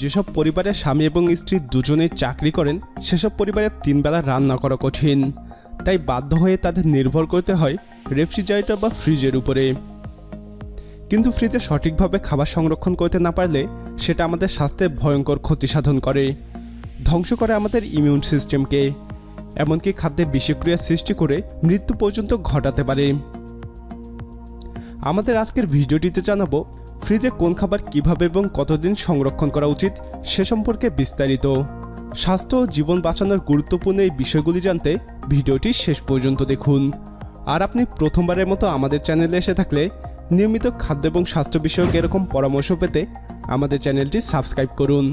যেসব পরিবারের স্বামী এবং স্ত্রী দুজনেই চাকরি করেন, সেসব পরিবারের তিন বেলা রান্না করা কঠিন। তাই বাধ্য হয়ে তাদের নির্ভর করতে হয় রেফ্রিজারেটর বা ফ্রিজের উপরে। কিন্তু ফ্রিজে সঠিকভাবে খাবার সংরক্ষণ করতে না পারলে সেটা আমাদের স্বাস্থ্যে ভয়ঙ্কর ক্ষতি সাধন করে। ধ্বংস করে আমাদের ইমিউন সিস্টেমকে এমনকি খাদ্যে বিষক্রিয়া সৃষ্টি করে মৃত্যু পর্যন্ত ঘটাতে পারে। আমাদের আজকের ভিডিওটিতে জানাব ফ্রিজে কোন খাবার কীভাবে এবং কতদিন সংরক্ষণ করা উচিত, সে সম্পর্কে বিস্তারিত। স্বাস্থ্য ও জীবন বাঁচানোর গুরুত্বপূর্ণ এই বিষয়গুলি জানতে ভিডিওটি শেষ পর্যন্ত দেখুন। আর আপনি প্রথমবারের মতো আমাদের চ্যানেলে এসে থাকলে নিয়মিত খাদ্য এবং স্বাস্থ্য বিষয়ক এরকম পরামর্শ পেতে আমাদের চ্যানেলটি সাবস্ক্রাইব করুন।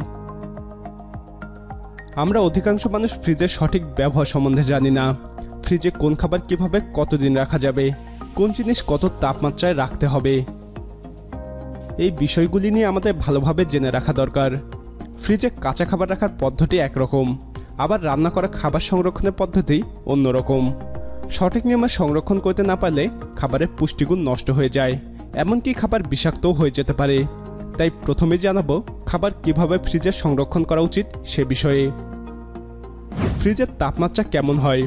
আমরা অধিকাংশ মানুষ ফ্রিজের সঠিক ব্যবহার সম্বন্ধে জানি না। ফ্রিজে কোন খাবার কীভাবে কতদিন রাখা যাবে, কোন জিনিস কত তাপমাত্রায় রাখতে হবে এই বিষয়গুলি নিয়ে আমাদের ভালোভাবে জেনে রাখা দরকার। ফ্রিজে কাঁচা খাবার রাখার পদ্ধতি একরকম, আবার রান্না করা খাবার সংরক্ষণের পদ্ধতি অন্যরকম। সঠিক নিয়মে সংরক্ষণ করতে না পারলে খাবারের পুষ্টিগুণ নষ্ট হয়ে যায়, এমনকি খাবার বিষাক্তও হয়ে যেতে পারে। তাই প্রথমে জানাব খাবার কীভাবে ফ্রিজে সংরক্ষণ করা উচিত সে বিষয়ে। ফ্রিজের তাপমাত্রা কেমন হয়?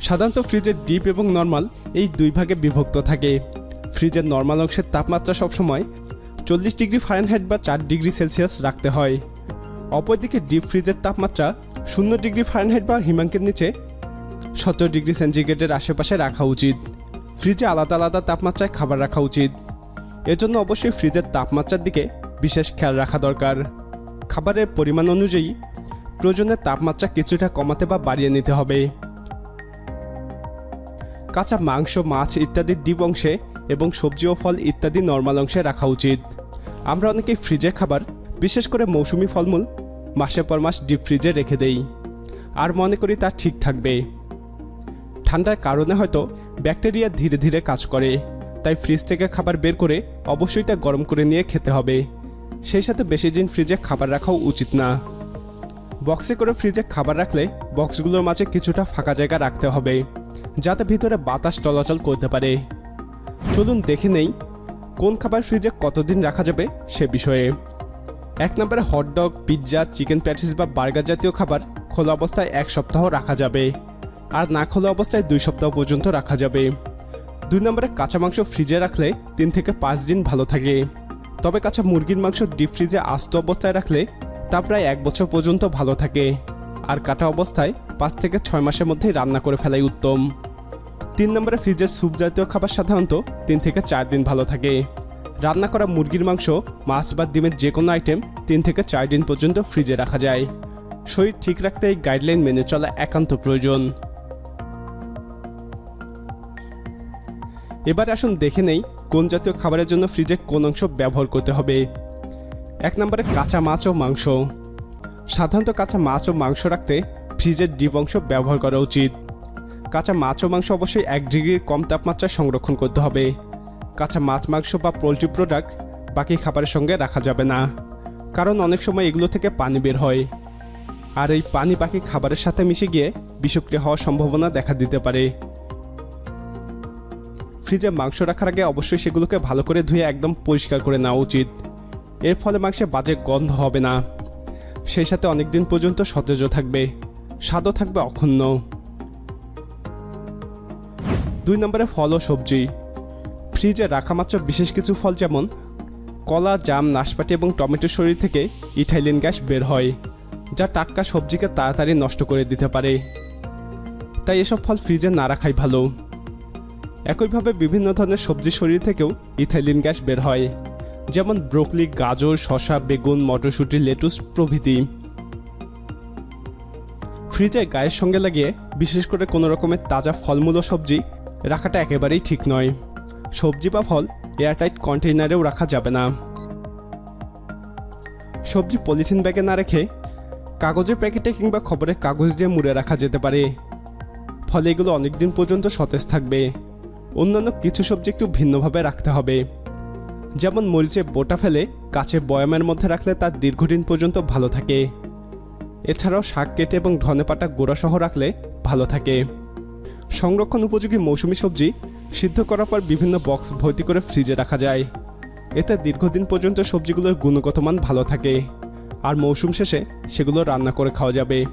সাধারণত ফ্রিজের ডিপ এবং নর্মাল এই দুই ভাগে বিভক্ত থাকে। ফ্রিজের নর্মাল অংশের তাপমাত্রা সবসময় চল্লিশ ডিগ্রি ফারেনহাইট বা চার ডিগ্রি সেলসিয়াস রাখতে হয়। অপরদিকে ডিপ ফ্রিজের তাপমাত্রা শূন্য ডিগ্রি ফারেনহাইট বা হিমাঙ্কের নিচে সতেরো ডিগ্রি সেন্টিগ্রেডের আশেপাশে রাখা উচিত। ফ্রিজে আলাদা আলাদা তাপমাত্রায় খাবার রাখা উচিত। এজন্য অবশ্যই ফ্রিজের তাপমাত্রার দিকে বিশেষ খেয়াল রাখা দরকার। খাবারের পরিমাণ অনুযায়ী প্রয়োজনে তাপমাত্রা কিছুটা কমাতে বা বাড়িয়ে নিতে হবে। কাঁচা মাংস, মাছ ইত্যাদি ডিপ অংশে এবং সবজি ও ফল ইত্যাদি নর্মাল অংশে রাখা উচিত। আমরা অনেকেই ফ্রিজে খাবার, বিশেষ করে মৌসুমি ফলমূল, মাসের পর মাস ডিপ ফ্রিজে রেখে দেই। আর মনে করি তা ঠিক থাকবে। ঠান্ডার কারণে হয়তো ব্যাকটেরিয়া ধীরে ধীরে কাজ করে, তাই ফ্রিজ থেকে খাবার বের করে অবশ্যই তা গরম করে নিয়ে খেতে হবে। সেই সাথে বেশি দিন ফ্রিজে খাবার রাখাও উচিত না। বক্সে করে ফ্রিজে খাবার রাখলে বক্সগুলোর মাঝে কিছুটা ফাঁকা জায়গা রাখতে হবে, যাতে ভিতরে বাতাস চলাচল করতে পারে। চলুন দেখে নেই কোন খাবার ফ্রিজে কতদিন রাখা যাবে সে বিষয়ে। এক নম্বরে hot dog pizza chicken patties বা বার্গার জাতীয় খাবার খোলা অবস্থায় এক সপ্তাহ রাখা যাবে। আর না খোলা অবস্থায় দুই সপ্তাহ পর্যন্ত রাখা যাবে। দুই নম্বরে কাঁচা মাংস ফ্রিজে রাখলে তিন থেকে পাঁচ দিন ভালো থাকে। তবে কাঁচা মুরগির মাংস ডিপ ফ্রিজে আস্ত অবস্থায় রাখলে তা প্রায় এক বছর পর্যন্ত ভালো থাকে। আর কাটা অবস্থায় পাঁচ থেকে ছয় মাসের মধ্যেই রান্না করে ফেলাই উত্তম। তিন নম্বরে ফ্রিজের স্যুপ জাতীয় খাবার সাধারণত তিন থেকে চার দিন ভালো থাকে। রান্না করা মুরগির মাংস, মাছ বা ডিমের যে কোনো আইটেম তিন থেকে চার দিন পর্যন্ত ফ্রিজে রাখা যায়। শরীর ঠিক রাখতে এই গাইডলাইন মেনে চলা একান্ত প্রয়োজন। এবার আসুন দেখে নেই কোন জাতীয় খাবারের জন্য ফ্রিজে কোন অংশ ব্যবহার করতে হবে। এক নম্বরে কাঁচা মাছ ও মাংস। সাধারণত কাঁচা মাছ ও মাংস রাখতে ফ্রিজের ডিপ অংশ ব্যবহার করা উচিত। কাঁচা মাছ ও মাংস অবশ্যই এক ডিগ্রির কম তাপমাত্রায় সংরক্ষণ করতে হবে। কাঁচা মাছ, মাংস বা পোলট্রি প্রোডাক্ট বাকি খাবারের সঙ্গে রাখা যাবে না, কারণ অনেক সময় এগুলো থেকে পানি বের হয়। আর এই পানি বাকি খাবারের সাথে মিশে গিয়ে বিষক্রিয়া হওয়ার সম্ভাবনা দেখা দিতে পারে। ফ্রিজে মাংস রাখার আগে অবশ্যই সেগুলোকে ভালো করে ধুয়ে একদম পরিষ্কার করে নেওয়া উচিত। এর ফলে মাংসে বাজে গন্ধ হবে না। সেই সাথে অনেক দিন পর্যন্ত সতেজ থাকবে, স্বাদও থাকবে অক্ষুণ্ণ। দুই নম্বরে ফল ও সবজি। ফ্রিজে রাখা মাত্র বিশেষ কিছু ফল যেমন কলা, জাম, নাশপাতি এবং টমেটোর শরীর থেকে ইথাইলিন গ্যাস বের হয়, যা টাটকা সবজিকে তাড়াতাড়ি নষ্ট করে দিতে পারে। তাই এসব ফল ফ্রিজে না রাখাই ভালো। একইভাবে বিভিন্ন ধরনের সবজির শরীর থেকেও ইথাইলিন গ্যাস বের হয়, যেমন ব্রোকলি, গাজর, শসা, বেগুন, মটরশুঁটি, লেটুস প্রভৃতি। ফ্রিজে গায়ের সঙ্গে লাগিয়ে বিশেষ করে কোনো রকমের তাজা ফলমূল সবজি রাখাটা একেবারেই ঠিক নয়। সবজি বা ফল এয়ারটাইট কন্টেইনারেও রাখা যাবে না। সবজি পলিথিন ব্যাগে না রেখে কাগজের প্যাকেটে কিংবা খবরের কাগজ দিয়ে মুড়ে রাখা যেতে পারে। ফলে এগুলো অনেক দিন পর্যন্ত সতেজ থাকবে। অন্যান্য কিছু সবজি একটু ভিন্নভাবে রাখতে হবে। যেমন মরিচে বোটা ফেলে কাচের বয়ামের মধ্যে রাখলে তার দীর্ঘদিন পর্যন্ত ভালো থাকে। এছাড়াও শাক কেটে এবং ধনে ধনেপাতা গোড়াসহ রাখলে ভালো থাকে। সংরক্ষণ উপযোগী মৌসুমি সবজি সিদ্ধ করার পর বিভিন্ন বক্স ভর্তি করে ফ্রিজে রাখা যায়। এতে দীর্ঘদিন পর্যন্ত সবজিগুলোর গুণগত মান ভালো থাকে। আর মৌসুম শেষে সেগুলো রান্না করে খাওয়া যাবে।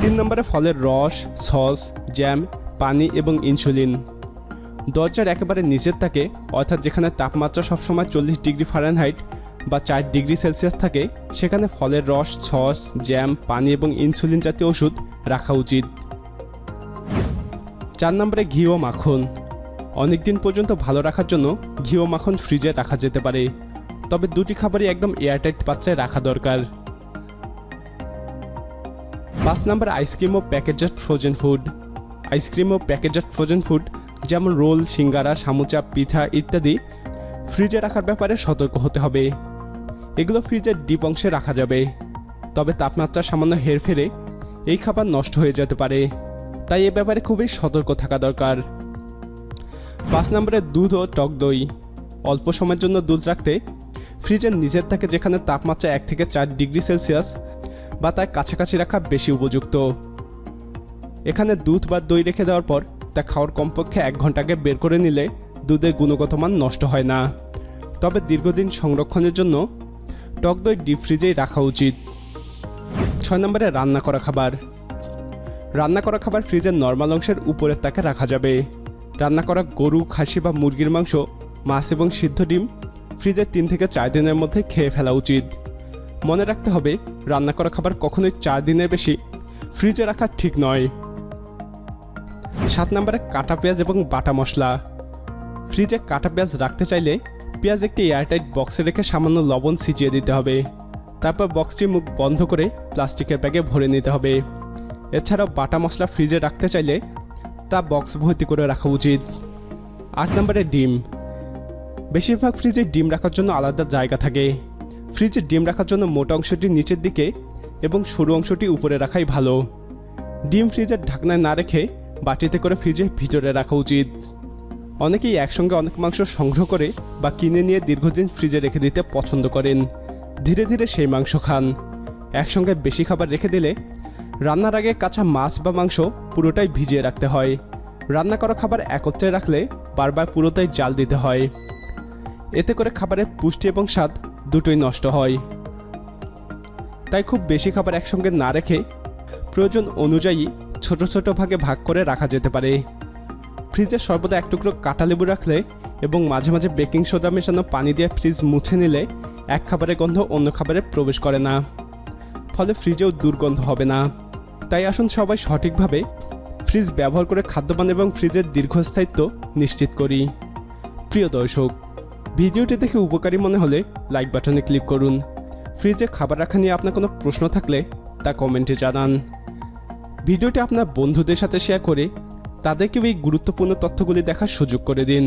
তিন নম্বরে ফলের রস, সস, জ্যাম, পানি এবং ইনসুলিন। দরজার একেবারে নিচের থাকে অর্থাৎ যেখানে তাপমাত্রা সবসময় চল্লিশ ডিগ্রি ফারেনহাইট বা চার ডিগ্রি সেলসিয়াস থাকে, সেখানে ফলের রস, সস, জ্যাম, পানি এবং ইনসুলিন জাতীয় ওষুধ রাখা উচিত। চার নম্বরে ঘি ও মাখন। অনেক দিন পর্যন্ত ভালো রাখার জন্য ঘি ও মাখন ফ্রিজে রাখা যেতে পারে। তবে দুটি খাবারই একদম এয়ারটাইট পাত্রে রাখা দরকার। পাঁচ নম্বর আইসক্রিম ও প্যাকেটজাত ফ্রোজেন ফুড আইসক্রিম ও প্যাকেটজাত ফ্রোজেন ফুড যেমন রোল, সিঙ্গারা, সামুচা, পিঠা ইত্যাদি ফ্রিজে রাখার ব্যাপারে সতর্ক হতে হবে। এগুলো ফ্রিজের ডিপ অংশে রাখা যাবে। তবে তাপমাত্রা সামান্য হেরফেরে এই খাবার নষ্ট হয়ে যেতে পারে। তাই এ ব্যাপারে খুবই সতর্ক থাকা দরকার। পাঁচ নম্বরে দুধ ও টক দই। অল্প সময়ের জন্য দুধ রাখতে ফ্রিজের নিচের থাকে যেখানে তাপমাত্রা এক থেকে চার ডিগ্রি সেলসিয়াস বা তার কাছাকাছি রাখা বেশি উপযুক্ত। এখানে দুধ বা দই রেখে দেওয়ার পর তা খাওয়ার কমপক্ষে এক ঘন্টাকে বের করে নিলে দুধের গুণগত মান নষ্ট হয় না। তবে দীর্ঘদিন সংরক্ষণের জন্য টক দই ডিপ ফ্রিজেই রাখা উচিত। ছয় নম্বরে রান্না করা খাবার। রান্না করা খাবার ফ্রিজের নর্মাল অংশের উপরের তাকে রাখা যাবে। রান্না করা গরু, খাসি বা মুরগির মাংস, মাছ এবং সিদ্ধ ডিম ফ্রিজের তিন থেকে চার দিনের মধ্যে খেয়ে ফেলা উচিত। মনে রাখতে হবে, রান্না করা খাবার কখনোই চার দিনের বেশি ফ্রিজে রাখা ঠিক নয়। সাত নম্বরে কাটা পেঁয়াজ এবং বাটা মশলা। ফ্রিজে কাটা পেঁয়াজ রাখতে চাইলে পেঁয়াজ একটি এয়ারটাইট বক্সে রেখে সামান্য লবণ ছিটিয়ে দিতে হবে। তারপর বক্সটি মুখ বন্ধ করে প্লাস্টিকের ব্যাগে ভরে নিতে হবে। এছাড়াও বাটা মশলা ফ্রিজে রাখতে চাইলে তা বক্স ভর্তি করে রাখা উচিত। আট নম্বরে ডিম। বেশিরভাগ ফ্রিজে ডিম রাখার জন্য আলাদা জায়গা থাকে। ফ্রিজে ডিম রাখার জন্য মোটা অংশটি নিচের দিকে এবং সরু অংশটি উপরে রাখাই ভালো। ডিম ফ্রিজের ঢাকনায় না রেখে বাটিতে করে ফ্রিজে ভিতরে রাখা উচিত। অনেকেই একসঙ্গে অনেক মাংস সংগ্রহ করে বা কিনে নিয়ে দীর্ঘদিন ফ্রিজে রেখে দিতে পছন্দ করেন। ধীরে ধীরে সেই মাংস খান। একসঙ্গে বেশি খাবার রেখে দিলে রান্নার আগে কাঁচা মাছ বা মাংস পুরোটাই ভিজিয়ে রাখতে হয়। রান্না করা খাবার একত্রে রাখলে বারবার পুরোটাই জাল দিতে হয়। এতে করে খাবারের পুষ্টি এবং স্বাদ দুটোই নষ্ট হয়। তাই খুব বেশি খাবার একসঙ্গে না রেখে প্রয়োজন অনুযায়ী ছোট ছোট ভাগে ভাগ করে রাখা যেতে পারে। ফ্রিজে সর্বদা এক টুকরো কাঁটা লেবু রাখলে এবং মাঝে মাঝে বেকিং সোডা মেশানো পানি দিয়ে ফ্রিজ মুছে নিলে এক খাবারের গন্ধ অন্য খাবারে প্রবেশ করে না। ফলে ফ্রিজেও দুর্গন্ধ হবে না। তাই আসুন সবাই সঠিকভাবে ফ্রিজ ব্যবহার করে খাদ্যপান এবং ফ্রিজের দীর্ঘস্থায়িত্ব নিশ্চিত করি। প্রিয় দর্শক, ভিডিওটি দেখে উপকারী মনে হলে লাইক বাটনে ক্লিক করুন। ফ্রিজে খাবার রাখা নিয়ে আপনার কোনো প্রশ্ন থাকলে তা কমেন্টে জানান। ভিডিওটি আপনার বন্ধুদের সাথে শেয়ার করে তাদেরকেও এই গুরুত্বপূর্ণ তথ্যগুলি দেখার সুযোগ করে দিন।